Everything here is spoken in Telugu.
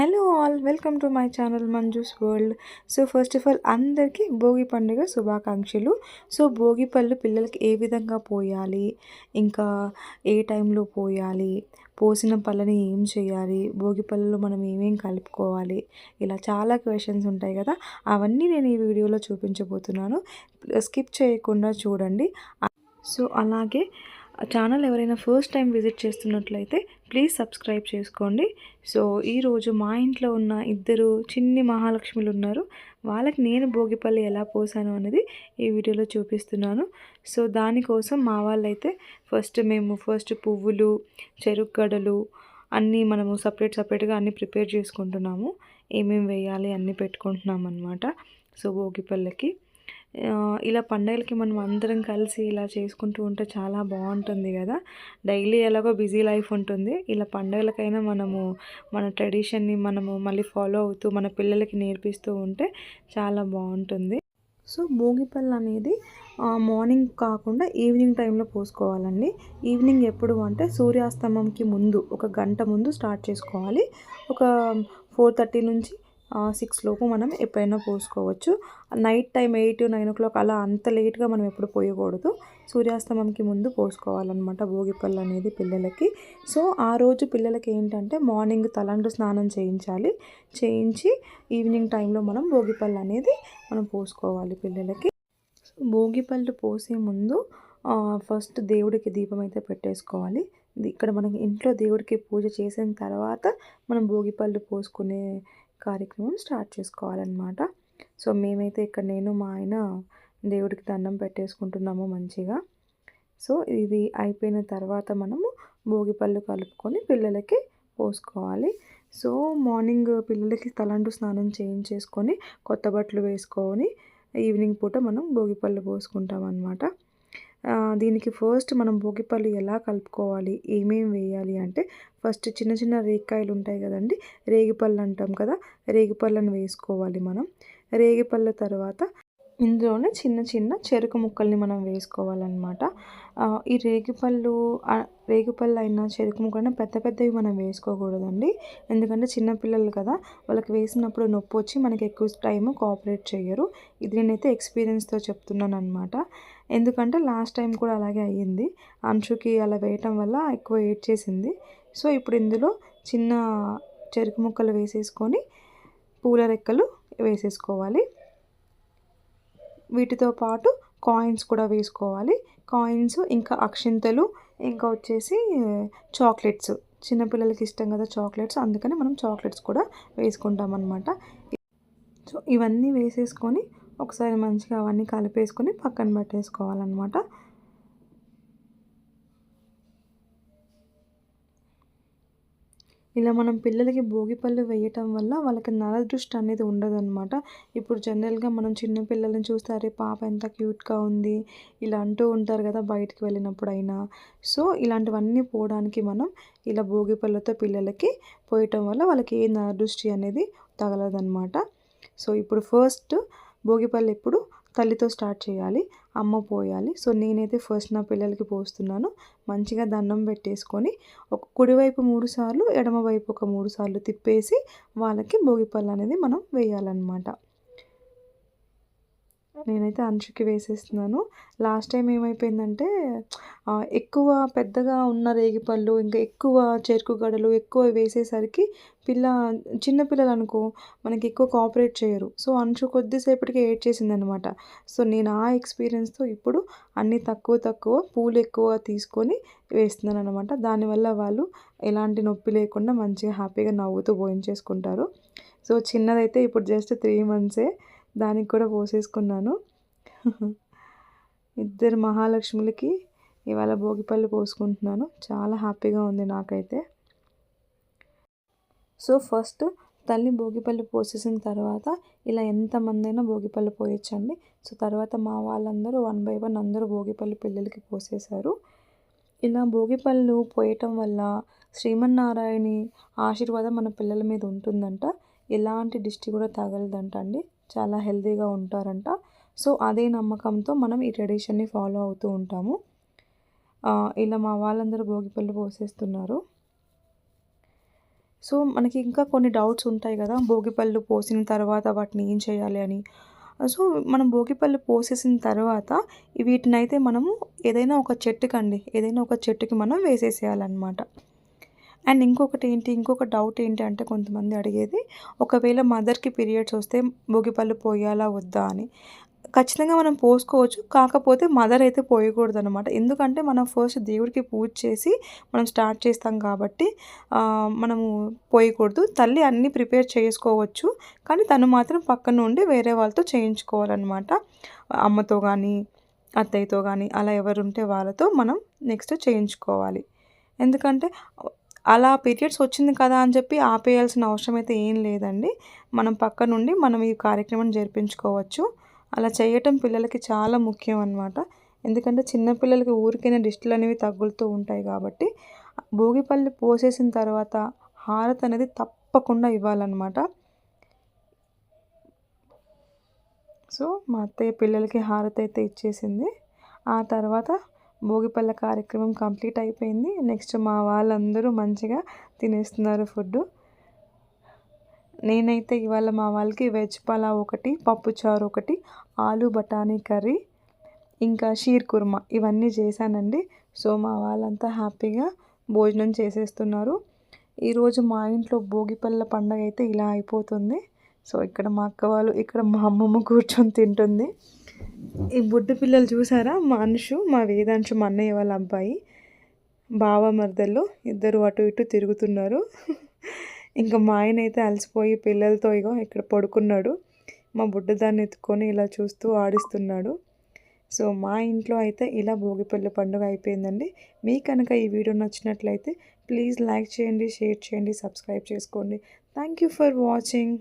Hello all welcome to my channel Manju's world so first of all అందరికీ భోగి పండుగ శుభాకాంక్షలు. సో భోగి పళ్ళు పిల్లలకి ఏ విధంగా పోయాలి? ఇంకా ఏ టైంలో పోయాలి? పోసిన పళ్ళని ఏం చేయాలి? భోగి పళ్ళలో మనం ఏమేం కలుపుకోవాలి? ఇలా చాలా క్వశ్చన్స్ ఉంటాయి కదా. అవన్నీ నేను ఈ వీడియోలో చూపించబోతున్నాను. స్కిప్ చేయకుండా చూడండి. సో అలాగే ఛానల్ ఎవరైనా ఫస్ట్ టైం విజిట్ చేస్తున్నట్లయితే ప్లీజ్ సబ్స్క్రైబ్ చేసుకోండి. సో ఈరోజు మా ఇంట్లో ఉన్న ఇద్దరు చిన్ని మహాలక్ష్మిలు ఉన్నారు. వాళ్ళకి నేను భోగిపల్లి ఎలా పోసాను అనేది ఈ వీడియోలో చూపిస్తున్నాను. సో దానికోసం మా వాళ్ళైతే ఫస్ట్ మేము ఫస్ట్ పువ్వులు చెరుకు గడలు అన్నీ మనము సపరేట్ సపరేట్గా అన్నీ ప్రిపేర్ చేసుకుంటున్నాము. ఏమేమి వేయాలి అన్నీ పెట్టుకుంటున్నాం అనమాట సో భోగిపల్లకి ఇలా పండగలకి మనం అందరం కలిసి ఇలా చేసుకుంటూ ఉంటే చాలా బాగుంటుంది కదా. డైలీ ఎలాగో బిజీ లైఫ్ ఉంటుంది. ఇలా పండగలకైనా మనము మన ట్రెడిషన్ని మనము మళ్ళీ ఫాలో అవుతూ మన పిల్లలకి నేర్పిస్తూ ఉంటే చాలా బాగుంటుంది. సో భోగిపళ్ళు అనేది మార్నింగ్ కాకుండా ఈవినింగ్ టైంలో పోసుకోవాలండి. ఈవినింగ్ ఎప్పుడు అంటే సూర్యాస్తమంకి ముందు ఒక గంట ముందు స్టార్ట్ చేసుకోవాలి. ఒక ఫోర్ థర్టీ నుంచి సిక్స్ లోపు మనం ఎప్పుడైనా పోసుకోవచ్చు. Night time eight nine o'clock అలా అంత లేట్గా మనం ఎప్పుడు పోయకూడదు. సూర్యాస్తమంకి ముందు పోసుకోవాలన్నమాట భోగిపళ్ళు అనేది పిల్లలకి. సో ఆ రోజు పిల్లలకి ఏంటంటే మార్నింగ్ తలంటు స్నానం చేయించాలి. చేయించి ఈవినింగ్ టైంలో మనం భోగిపళ్ళు అనేది మనం పోసుకోవాలి పిల్లలకి. భోగిపళ్ళు పోసే ముందు ఫస్ట్ దేవుడికి దీపం అయితే పెట్టేసుకోవాలి. ఇక్కడ మనకి ఇంట్లో దేవుడికి పూజ చేసిన తర్వాత మనం భోగిపళ్ళు పోసుకునే కార్యక్రమం స్టార్ట్ చేసుకోవాలన్నమాట. సో మేమైతే ఇక్కడ నేను మా ఆయన దేవుడికి దండం పెట్టేసుకుంటున్నాము మంచిగా. సో ఇది అయిపోయిన తర్వాత మనము భోగిపళ్ళు కలుపుకొని పిల్లలకి పోసుకోవాలి. సో మార్నింగ్ పిల్లలకి తలంటు స్నానం చేయించేసుకొని కొత్త బట్టలు వేసుకొని ఈవినింగ్ పూట మనం భోగిపళ్ళు పోసుకుంటాం అనమాట దీనికి ఫస్ట్ మనం భోగిపళ్ళు ఎలా కలుపుకోవాలి ఏమేమి వేయాలి అంటే ఫస్ట్ చిన్న చిన్న రేగికాయలు ఉంటాయి కదండి రేగిపళ్ళు అంటాం కదా రేగిపళ్ళను వేసుకోవాలి మనం. రేగిపళ్ళ తర్వాత ఇందులోనే చిన్న చిన్న చెరుకు ముక్కల్ని మనం వేసుకోవాలన్నమాట. ఈ రేగిపళ్ళు రేగిపళ్ళు అయినా చెరుకు ముక్కలైనా పెద్ద పెద్దవి మనం వేసుకోకూడదండి. ఎందుకంటే చిన్నపిల్లలు కదా వాళ్ళకి వేసినప్పుడు నొప్పి వచ్చి మనకి ఎక్కువ టైం కోఆపరేట్ చేయరు. ఇది నేనైతే ఎక్స్పీరియన్స్తో చెప్తున్నాను అనమాట ఎందుకంటే లాస్ట్ టైం కూడా అలాగే అయ్యింది. అంశుకి అలా వేయటం వల్ల ఎక్కువ ఏడ్ చేసింది. సో ఇప్పుడు ఇందులో చిన్న చెరుకు ముక్కలు వేసేసుకొని పూల రెక్కలు వేసేసుకోవాలి. వీటితో పాటు కాయిన్స్ కూడా వేసుకోవాలి. కాయిన్స్ ఇంకా అక్షింతలు ఇంకా వచ్చేసి చాక్లెట్స్. చిన్నపిల్లలకి ఇష్టం కదా చాక్లెట్స్ అందుకని మనం చాక్లెట్స్ కూడా వేసుకుంటాం అనమాట సో ఇవన్నీ వేసేసుకొని ఒకసారి మంచిగా అవన్నీ కలిపేసుకొని పక్కన పెట్టేసుకోవాలన్నమాట. ఇలా మనం పిల్లలకి భోగిపళ్ళు వేయటం వల్ల వాళ్ళకి నరదృష్టి అనేది ఉండదన్నమాట. ఇప్పుడు జనరల్గా మనం చిన్న పిల్లల్ని చూస్తే అరే పాప ఎంత క్యూట్గా ఉంది ఇలా అంటూ ఉంటారు కదా బయటికి వెళ్ళినప్పుడు అయినా సో ఇలాంటివన్నీ పోవడానికి మనం ఇలా భోగిపళ్ళతో పిల్లలకి పోయటం వల్ల వాళ్ళకి ఏ నరదృష్టి అనేది తగలదన్నమాట. సో ఇప్పుడు ఫస్ట్ భోగిపళ్ళు ఎప్పుడు తల్లితో స్టార్ట్ చేయాలి అమ్మ పోయాలి. సో నేనైతే ఫస్ట్ నా పిల్లలకి పోస్తున్నాను. మంచిగా దండం పెట్టేసుకొని ఒక కుడివైపు మూడు సార్లు ఎడమవైపు ఒక మూడు సార్లు తిప్పేసి వాళ్ళకి భోగిపళ్ళు అనేది మనం వేయాలన్నమాట. నేనైతే అంచుకి వేసేస్తున్నాను. లాస్ట్ టైం ఏమైపోయిందంటే ఎక్కువ పెద్దగా ఉన్న రేగిపళ్ళు ఇంకా ఎక్కువ చెరుకు గడలు ఎక్కువ వేసేసరికి పిల్ల చిన్నపిల్లలు అనుకో మనకి ఎక్కువ కోఆపరేట్ చేయరు. సో అంచు కొద్దిసేపటికి ఏడ్ చేసిందనమాట. సో నేను ఆ ఎక్స్పీరియన్స్తో ఇప్పుడు అన్నీ తక్కువ తక్కువ పూలు ఎక్కువ తీసుకొని వేస్తున్నాను అనమాట దానివల్ల వాళ్ళు ఎలాంటి నొప్పి లేకుండా మంచిగా హ్యాపీగా నవ్వుతూ భోయించేసుకుంటారు సో చిన్నదైతే ఇప్పుడు జస్ట్ త్రీ మంత్సే దానికి కూడా పోసేసుకున్నాను. ఇద్దరు మహాలక్ష్ములకి ఇవాళ భోగిపళ్ళు పోసుకుంటున్నాను. చాలా హ్యాపీగా ఉంది నాకైతే. సో ఫస్ట్ తల్లి భోగిపళ్ళు పోసేసిన తర్వాత ఇలా ఎంతమంది అయినా భోగిపళ్ళు పోయొచ్చండి. సో తర్వాత మా వాళ్ళందరూ వన్ బై వన్ అందరూ భోగిపళ్ళు పిల్లలకి పోసేశారు. ఇలా భోగిపళ్ళు పోయటం వల్ల శ్రీమన్నారాయణి ఆశీర్వాదం మన పిల్లల మీద ఉంటుందంట. ఎలాంటి దిష్టి కూడా తగలదంట అండి చాలా హెల్తీగా ఉంటారంట. సో అదే నమ్మకంతో మనం ఈ ట్రెడిషన్ని ఫాలో అవుతూ ఉంటాము. ఇలా మా వాళ్ళందరూ భోగిపళ్ళు పోసేస్తున్నారు. సో మనకి ఇంకా కొన్ని డౌట్స్ ఉంటాయి కదా భోగిపళ్ళు పోసిన తర్వాత వాటిని ఏం చేయాలి అని. సో మనం భోగిపళ్ళు పోసేసిన తర్వాత వీటినైతే మనము ఏదైనా ఒక చెట్టుకండి ఏదైనా ఒక చెట్టుకి మనం వేసేసేయాలన్నమాట. అండ్ ఇంకొకటి ఏంటి ఇంకొక డౌట్ ఏంటి అంటే కొంతమంది అడిగేది ఒకవేళ మదర్కి పీరియడ్స్ వస్తే భోగిపళ్ళు పోయాలా వద్దా అని. ఖచ్చితంగా మనం పోసుకోవచ్చు కాకపోతే మదర్ అయితే పోయకూడదు అనమాట ఎందుకంటే మనం ఫస్ట్ దేవుడికి పూజ చేసి మనం స్టార్ట్ చేస్తాం కాబట్టి మనము పోయకూడదు. తల్లి అన్నీ ప్రిపేర్ చేసుకోవచ్చు కానీ తను మాత్రం పక్కన నుండి వేరే వాళ్ళతో చేయించుకోవాలన్నమాట. అమ్మతో కానీ అత్తయ్యతో కానీ అలా ఎవరుంటే వాళ్ళతో మనం నెక్స్ట్ చేయించుకోవాలి. ఎందుకంటే అలా పీరియడ్స్ వచ్చింది కదా అని చెప్పి ఆపేయాల్సిన అవసరం అయితే ఏం లేదండి. మనం పక్క నుండి మనం ఈ కార్యక్రమం జరిపించుకోవచ్చు. అలా చేయటం పిల్లలకి చాలా ముఖ్యం అనమాట ఎందుకంటే చిన్నపిల్లలకి ఊరికైనా డిస్టులు అనేవి తగులుతూ ఉంటాయి కాబట్టి భోగిపల్లి పోసేసిన తర్వాత హారతి అనేది తప్పకుండా ఇవ్వాలన్నమాట. సో మా అత్తయ్య పిల్లలకి హారతి అయితే ఇచ్చేసింది. ఆ తర్వాత భోగిపల్ల కార్యక్రమం కంప్లీట్ అయిపోయింది. నెక్స్ట్ మా వాళ్ళందరూ మంచిగా తినేస్తున్నారు ఫుడ్ నేనైతే ఇవాళ మా వాళ్ళకి వెజ్ పలావ్ ఒకటి పప్పుచారు ఒకటి ఆలు బఠానీ కర్రీ ఇంకా షీర్ కుర్మా ఇవన్నీ చేశానండి. సో మా వాళ్ళంతా హ్యాపీగా భోజనం చేసేస్తున్నారు. ఈరోజు మా ఇంట్లో భోగిపల్ల పండగ అయితే ఇలా అయిపోతుంది. సో ఇక్కడ మా అక్క వాళ్ళు ఇక్కడ మా అమ్మమ్మ కూర్చొని తింటుంది. ఈ బుడ్డ పిల్లలు చూసారా? మా అనుషు మా వేదాంశు మా అన్నయ్య వాళ్ళ అబ్బాయి బావ మరదల్లో ఇద్దరు అటు ఇటు తిరుగుతున్నారు. ఇంకా మా ఆయన అయితే అలసిపోయి పిల్లలతో ఇగో ఇక్కడ పడుకున్నాడు. మా బుడ్డ దాన్ని ఎత్తుకొని ఇలా చూస్తూ ఆడిస్తున్నాడు. సో మా ఇంట్లో అయితే ఇలా భోగిపల్లి పండుగ అయిపోయిందండి. మీ కనుక ఈ వీడియో నచ్చినట్లయితే ప్లీజ్ లైక్ చేయండి షేర్ చేయండి సబ్స్క్రైబ్ చేసుకోండి. Thank you for watching.